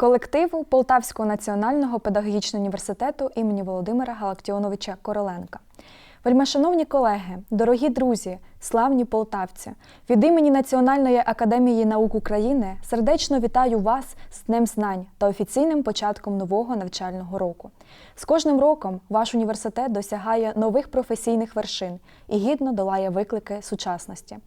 колективу Полтавського національного педагогічного університету імені Володимира Галактіоновича Короленка. Вельмишановні колеги, дорогі друзі, славні полтавці, від імені Національної академії наук України сердечно вітаю вас з Днем знань та офіційним початком нового навчального року. З кожним роком ваш університет досягає нових професійних вершин і гідно долає виклики сучасності.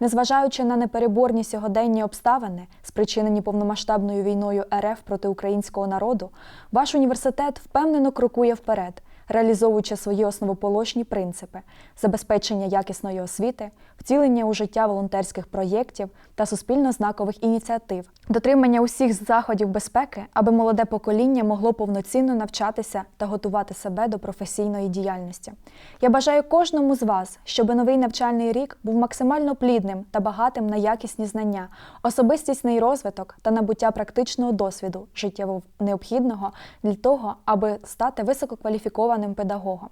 Незважаючи на непереборні сьогоденні обставини, спричинені повномасштабною війною РФ проти українського народу, ваш університет впевнено крокує вперед реалізовуючи свої основоположні принципи забезпечення якісної освіти, втілення у життя волонтерських проєктів та суспільно-знакових ініціатив, дотримання усіх заходів безпеки, аби молоде покоління могло повноцінно навчатися та готувати себе до професійної діяльності. Я бажаю кожному з вас, щоб новий навчальний рік був максимально плідним та багатим на якісні знання, особистісний розвиток та набуття практичного досвіду життєво необхідного для того, аби стати висококваліфікованим педагогом.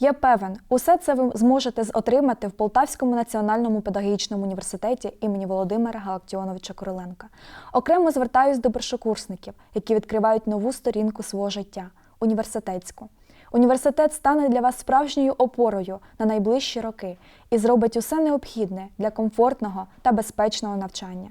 Я певен, усе це ви зможете отримати в Полтавському національному педагогічному університеті імені Володимира Галактіоновича Короленка. Окремо звертаюсь до першокурсників, які відкривають нову сторінку свого життя університетську. Університет стане для вас справжньою опорою на найближчі роки і зробить усе необхідне для комфортного та безпечного навчання.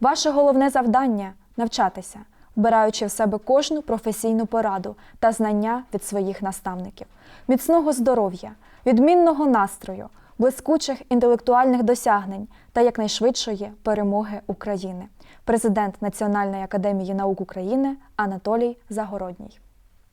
Ваше головне завдання навчатися, вбираючи в себе кожну професійну пораду та знання від своїх наставників, міцного здоров'я, відмінного настрою, блискучих інтелектуальних досягнень та якнайшвидшої перемоги України. Президент Національної академії наук України Анатолій Загородній.